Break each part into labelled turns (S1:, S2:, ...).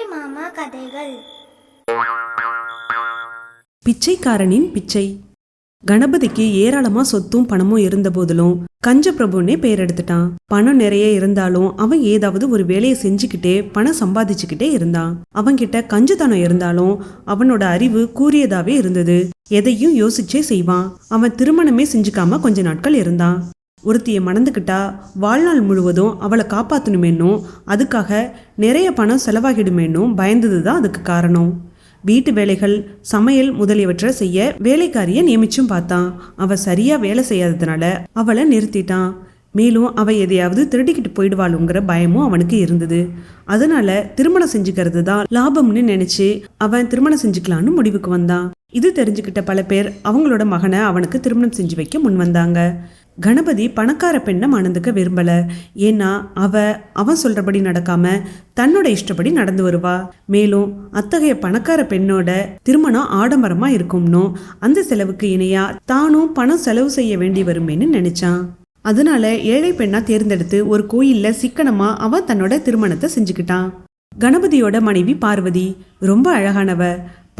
S1: அம்புலி மாமா கதைகள்.
S2: பிச்சைக்காரனின் பிச்சை. கணபதிக்கு ஏராளமா சொத்தும் பணமும் இருந்த போதிலும் கஞ்ச பிரபுன்னே பெயர் எடுத்துட்டான் பணம் நிறைய இருந்தாலும் அவன் ஏதாவது ஒரு வேலையை செஞ்சுக்கிட்டே பணம் சம்பாதிச்சுக்கிட்டே இருந்தான். அவன்கிட்ட கஞ்சத்தனம் இருந்தாலும் அவனோட அறிவு கூறியதாவே இருந்தது. எதையும் யோசிச்சே செய்வான். அவன் திருமணமே செஞ்சுக்காம கொஞ்ச நாட்கள் இருந்தான். ஒருத்தியை மணந்துக்கிட்டா வாழ்நாள் முழுவதும் அவளை காப்பாற்றணுமேனும் அதுக்காக நிறைய பணம் செலவாகிடுமேனும் பயந்தது தான் அதுக்கு காரணம். வீட்டு வேலைகள் சமையல் முதலியவற்றை செய்ய வேலைக்காரியை நியமிச்சும் பார்த்தான். அவள் சரியாக வேலை செய்யாததுனால அவளை நிறுத்திட்டான். மேலும் அவள் எதையாவது திருடிக்கிட்டு போயிடுவாளுங்கிற பயமும் அவனுக்கு இருந்தது. அதனால திருமணம் செஞ்சுக்கிறது தான் லாபம்னு நினச்சி அவன் திருமணம் செஞ்சுக்கலான்னு முடிவுக்கு வந்தான். இது தெரிஞ்சுக்கிட்ட பல பேர் அவங்களோட மகனை அவனுக்கு திருமணம் செஞ்சு வைக்க முன் வந்தாங்க. கணபதி பணக்கார பெண்ணை மணந்துக்க விரும்பல. ஏன்னா அவ அவன் சொல்றபடி நடக்காம தன்னோட இஷ்டப்படி நடந்து வருவா. மேலும் அத்தகைய பணக்கார பெண்ணோட திருமணம் ஆடம்பரமா இருக்கும்னும் அந்த செலவுக்கு இணையா தானும் பணம் செலவு செய்ய வேண்டி வருமேன்னு நினைச்சான். அதனால ஏழை பெண்ணா தேர்ந்தெடுத்து ஒரு கோயில்ல சிக்கனமா அவன் தன்னோட திருமணத்தை செஞ்சுக்கிட்டான். கணபதியோட மனைவி பார்வதி ரொம்ப அழகானவ.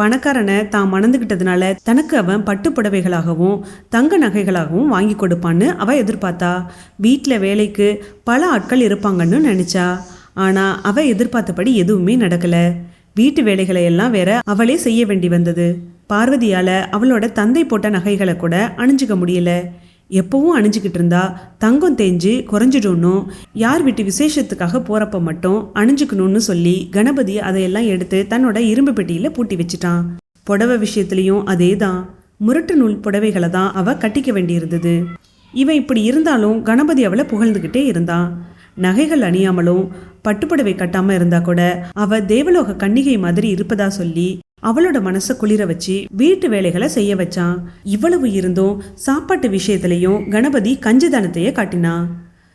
S2: பணக்காரனை தான் மணந்துக்கிட்டதுனால தனக்கு அவன் பட்டு புடவைகளாகவும் தங்க நகைகளாகவும் வாங்கி கொடுப்பான்னு அவ எதிர்பார்த்தா. வீட்டில் வேலைக்கு பல ஆட்கள் இருப்பாங்கன்னு நினைச்சா. ஆனா அவ எதிர்பார்த்தபடி எதுவுமே நடக்கல. வீட்டு வேலைகளை எல்லாம் வேற அவளே செய்ய வேண்டி வந்தது. பார்வதியால அவளோட தந்தை போட்ட நகைகளை கூட அணிஞ்சிக்க முடியல. எப்பவும் அணிஞ்சிக்கிட்டு இருந்தா தங்கம் தேஞ்சு குறைஞ்சிடும்னும் யார் வீட்டு விசேஷத்துக்காக போறப்ப மட்டும் அணிஞ்சுக்கணும்னு சொல்லி கணபதி அதையெல்லாம் எடுத்து தன்னோட இரும்பு பெட்டியில பூட்டி வச்சுட்டான். புடவை விஷயத்துலயும் அதே தான் முரட்டு நூல் புடவைகளை தான் அவ கட்டிக்க வேண்டியிருந்தது. இவன் இப்படி இருந்தாலும் கணபதி அவளை புகழ்ந்துக்கிட்டே இருந்தான் நகைகள் அணியாமலும் பட்டுப்புடவை கட்டாம இருந்தா கூட அவ தேவலோக கன்னிகை மாதிரி இருப்பதா சொல்லி அவளோட மனசை குளிர வச்சு வீட்டு வேலைகளை செய்ய வச்சான். இவ்வளவு இருந்தும் சாப்பாட்டு விஷயத்திலையும் கணபதி கஞ்சிதனத்தையே காட்டினான்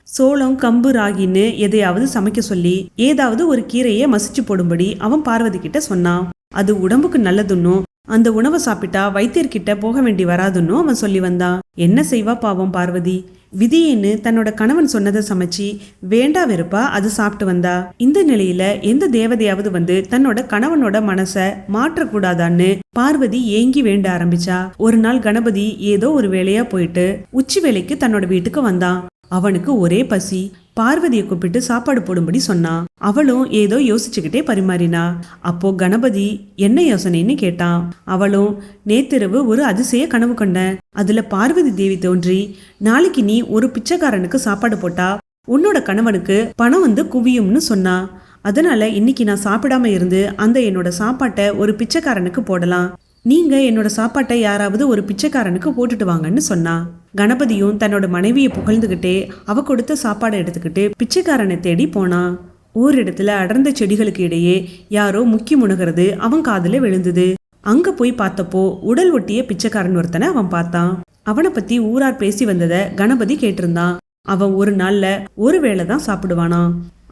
S2: சோளம் கம்பு ராகின்னு எதையாவது சமைக்க சொல்லி ஏதாவது ஒரு கீரையை மசிச்சு போடும்படி அவன் பார்வதி கிட்ட சொன்னான். அது உடம்புக்கு நல்லதுன்னும் அந்த உணவை சாப்பிட்டா வைத்தியர்கிட்ட போக வேண்டி வராதுன்னும் அவன் சொல்லி வந்தான். என்ன செய்வா பாவம் பார்வதி? விதியேன்னு தன்னோட கணவன் சொன்னதை சமைச்சு வேண்டா வெறுப்பா அது சாப்பிட்டு வந்தா. இந்த நிலையில எந்த தேவதையாவது வந்து தன்னோட கணவனோட மனச மாற்றக்கூடாதான்னு பார்வதி ஏங்கி வேண்ட ஆரம்பிச்சா. ஒரு நாள் கணபதி ஏதோ ஒரு வேலையா போயிட்டு உச்சி வேலைக்கு தன்னோட வீட்டுக்கு வந்தான். அவனுக்கு ஒரே பசி. பார்வதியை கூப்பிட்டு சாப்பாடு போடும்படி சொன்னான் அவளும் ஏதோ யோசிச்சுக்கிட்டே பரிமாறினா. அப்போ கணபதி என்ன யோசனைன்னு கேட்டான். அவளும் நேத்திரவு ஒரு அதிசய கனவு கண்டேன். அதுல பார்வதி தேவி தோன்றி நாளைக்கு நீ ஒரு பிச்சைக்காரனுக்கு சாப்பாடு போட்டா உன்னோட கணவனுக்கு பணம் வந்து குவியும்னு சொன்னா. அதனால இன்னைக்கு நான் சாப்பிடாம இருந்து அந்த என்னோட சாப்பாட்டை ஒரு பிச்சைக்காரனுக்கு போடலாம். நீங்க என்னோட சாப்பாட்டை யாராவது ஒரு பிச்சைக்காரனுக்கு போட்டுட்டு வாங்கன்னு சொன்னா. கணபதியும் தன்னோட மனைவியை புகழ்ந்துக்கிட்டே அவ கொடுத்த சாப்பாடை எடுத்துக்கிட்டு பிச்சைக்காரனை தேடி போனான் ஓரிடத்துல அடர்ந்த செடிகளுக்கு இடையே யாரோ முக்கி முணுகிறது அவன் காதில் விழுந்தது. அங்க போய் பார்த்தப்போ உடல் ஒட்டிய பிச்சைக்காரன் ஒருத்தனை அவன் பார்த்தான். அவனை பத்தி ஊரார் பேசி வந்ததை கணபதி கேட்டிருந்தான். அவன் ஒரு நாள்ல ஒரு வேளை தான் சாப்பிடுவானா.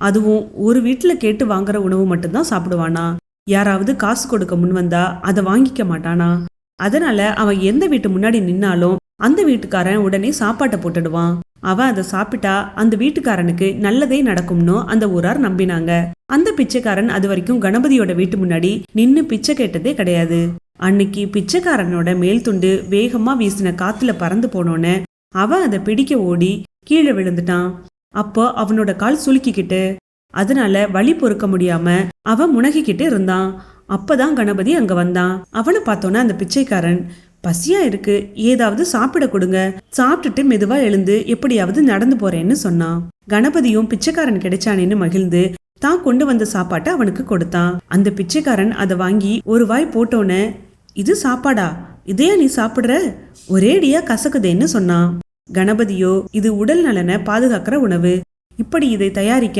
S2: அதுவும் ஒரு வீட்டில் கேட்டு வாங்குற உணவு மட்டும்தான் சாப்பிடுவானா. யாராவது காசு கொடுக்க முன் வந்தா அதை வாங்கிக்க மாட்டானா. அதனால அவன் எந்த வீட்டு முன்னாடி நின்னாலும் அந்த வீட்டுக்காரன் உடனே சாப்பாட்டை போட்டுடுவான். அவன் அதை சாப்பிட்டா அந்த வீட்டுக்காரனுக்கு நல்லதே நடக்கும்னு அந்த ஊரார் நம்பினாங்க. அந்த பிச்சைக்காரன் அது வரைக்கும் கணபதியோட வீட்டு முன்னாடி நின்னு பிச்சை கேட்டதே கிடையாது. அன்னைக்கு பிச்சைக்காரனோட மேல் துண்டு வேகமா வீசின காத்துல பறந்து போனோன்னு அவன் அதை பிடிக்க ஓடி கீழே விழுந்துட்டான். அப்போ அவனோட கால் சுலுக்கிக்கிட்டு அதனால வழி பொறுக்க முடியாம அவன் முனகிக்கிட்டு இருந்தான். அப்பதான் கணபதி அங்க வந்தான். அவனை பார்த்தோன்னே அந்த பிச்சைக்காரன் பசியா இருக்கு. ஏதாவது சாப்பிட கொடுங்க. சாப்பிட்டுட்டு மெதுவா எழுந்து எப்படியாவது நடந்து போறேன்னு சொன்னான் கணபதியும் பிச்சைக்காரன் கிடைச்சானேன்னு மகிழ்ந்து தான் கொண்டு வந்த சாப்பாட்டை அவனுக்கு கொடுத்தான். அந்த பிச்சைக்காரன் அதை வாங்கி ஒரு வாய் போட்டோன்னே இது சாப்பாடா? இதையா நீ சாப்பிடுற? ஒரேடியா கசக்குதேன்னு சொன்னான் கணபதியோ இது உடல் நலனை பாதுகாக்கிற உணவு. இப்படி இதை தயாரிக்க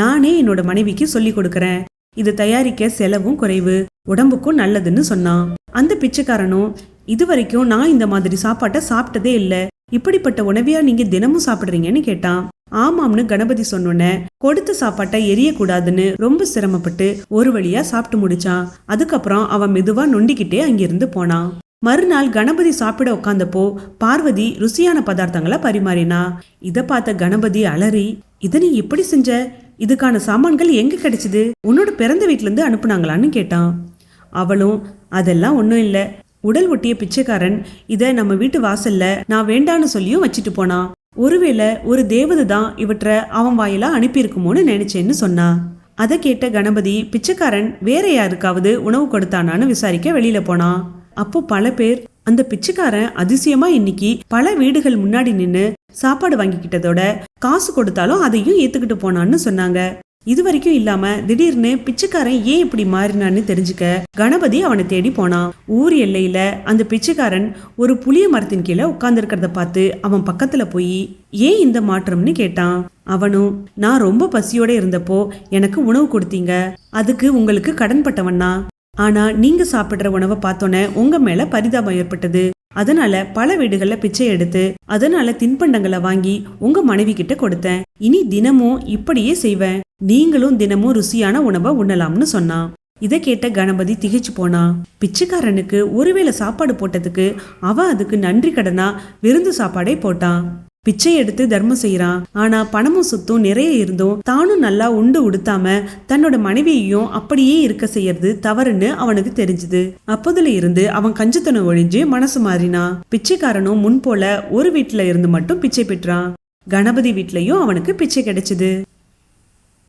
S2: நானே என்னோட மனைவிக்கு சொல்லி கொடுக்கறேன். இதை தயாரிக்க செலவும் குறைவு. உடம்புக்கும் நல்லதுன்னு சொன்னான் அந்த பிச்சைக்காரனும் இது வரைக்கும் நான் இந்த மாதிரி சாப்பாட்டை சாப்பிட்டதே இல்லை. இப்படிப்பட்ட உணவையா நீங்க தினமும் சாப்பிடுறீங்கன்னு கேட்டான். ஆமாம்னு கணபதி சொன்னோன்ன கொடுத்த சாப்பாட்டை எரியக்கூடாதுன்னு ரொம்ப சிரமப்பட்டு ஒரு வழியா சாப்பிட்டு முடிச்சான். அதுக்கப்புறம் அவன் மெதுவா நொண்டிக்கிட்டே அங்கிருந்து போனான். மறுநாள் கணபதி சாப்பிட உட்காந்தப்போ பார்வதி ருசியான பதார்த்தங்களை பரிமாறினா இதை பார்த்த கணபதி அலறி இதை நீ எப்படி செஞ்ச? இதுக்கான சாமான்கள் எங்க கிடைச்சது? உன்னோட பிறந்த வீட்டிலேருந்து அனுப்புனாங்களான்னு கேட்டான். அவளும் அதெல்லாம் ஒன்றும் இல்லை. உடல் ஒட்டிய பிச்சைக்காரன் இதை நம்ம வீட்டு வாசல்ல நான் வேண்டான்னு சொல்லியும் வச்சுட்டு போனான் ஒருவேளை ஒரு தேவதை தான் இவற்றை அவன் வாயிலா அனுப்பியிருக்குமோன்னு நினைச்சேன்னு சொன்னான் அதை கேட்ட கணபதி பிச்சைக்காரன் வேற யாருக்காவது உணவு கொடுத்தானான்னு விசாரிக்க வெளியில போனான் அப்போ பல பேர் அந்த பிச்சைக்காரன் அதிசயமா இன்னைக்கு பல வீடுகள் முன்னாடி நின்று சாப்பாடு வாங்கிக்கிட்டதோட காசு கொடுத்தாலும் அதையும் ஏத்துக்கிட்டு போனான்னு சொன்னாங்க. இது வரைக்கும் இல்லாம திடீர்னு பிச்சைக்காரன் ஏன் இப்படி மாறினான்னு தெரிஞ்சுக்க கணபதி அவனை தேடி போனான் ஊர் எல்லையில அந்த பிச்சைக்காரன் ஒரு புளிய மரத்தின் கீழே உட்கார்ந்துருக்கிறத பார்த்து அவன் பக்கத்துல போய் ஏன் இந்த மாற்றம்னு கேட்டான். அவனும் நான் ரொம்ப பசியோட இருந்தப்போ எனக்கு உணவு கொடுத்தீங்க. அதுக்கு உங்களுக்கு கடன்பட்டவன்னா ஆனா நீங்க சாப்பிடுற உணவை பார்த்தோன்னே உங்க மேல பரிதாபம் ஏற்பட்டது. அதனால பல வீடுகள்ல பிச்சை எடுத்து அதனால தின்பண்டங்களை வாங்கி உங்க மனைவி கிட்ட கொடுத்தேன். இனி தினமும் இப்படியே செய்வேன். நீங்களும் தினமும் ருசியான உணவை உண்ணலாம்னு சொன்னான் இதை கேட்ட கணபதி திகைச்சு போனா. பிச்சைக்காரனுக்கு ஒருவேளை சாப்பாடு போட்டதுக்கு அவன் அதுக்கு நன்றி கடனா? விருந்து சாப்பாடே போட்டான். பிச்சை எடுத்து தர்மம் செய்யறான் ஆனா பணமும் சொத்தும் நிறைய இருந்தும் தானும் நல்லா உண்டு உடுத்தாம தன்னோட மனைவியையும் அப்படியே இருக்க செய்யறது தவறுன்னு அவனுக்கு தெரிஞ்சுது. அப்போதுல இருந்து அவன் கஞ்சத்தனம் ஒழிஞ்சு மனசு மாறினான். பிச்சைக்காரனும் முன் போல ஒரு வீட்டுல இருந்து மட்டும் பிச்சை பெற்றான். கணபதி வீட்லயும் அவனுக்கு பிச்சை கிடைச்சது.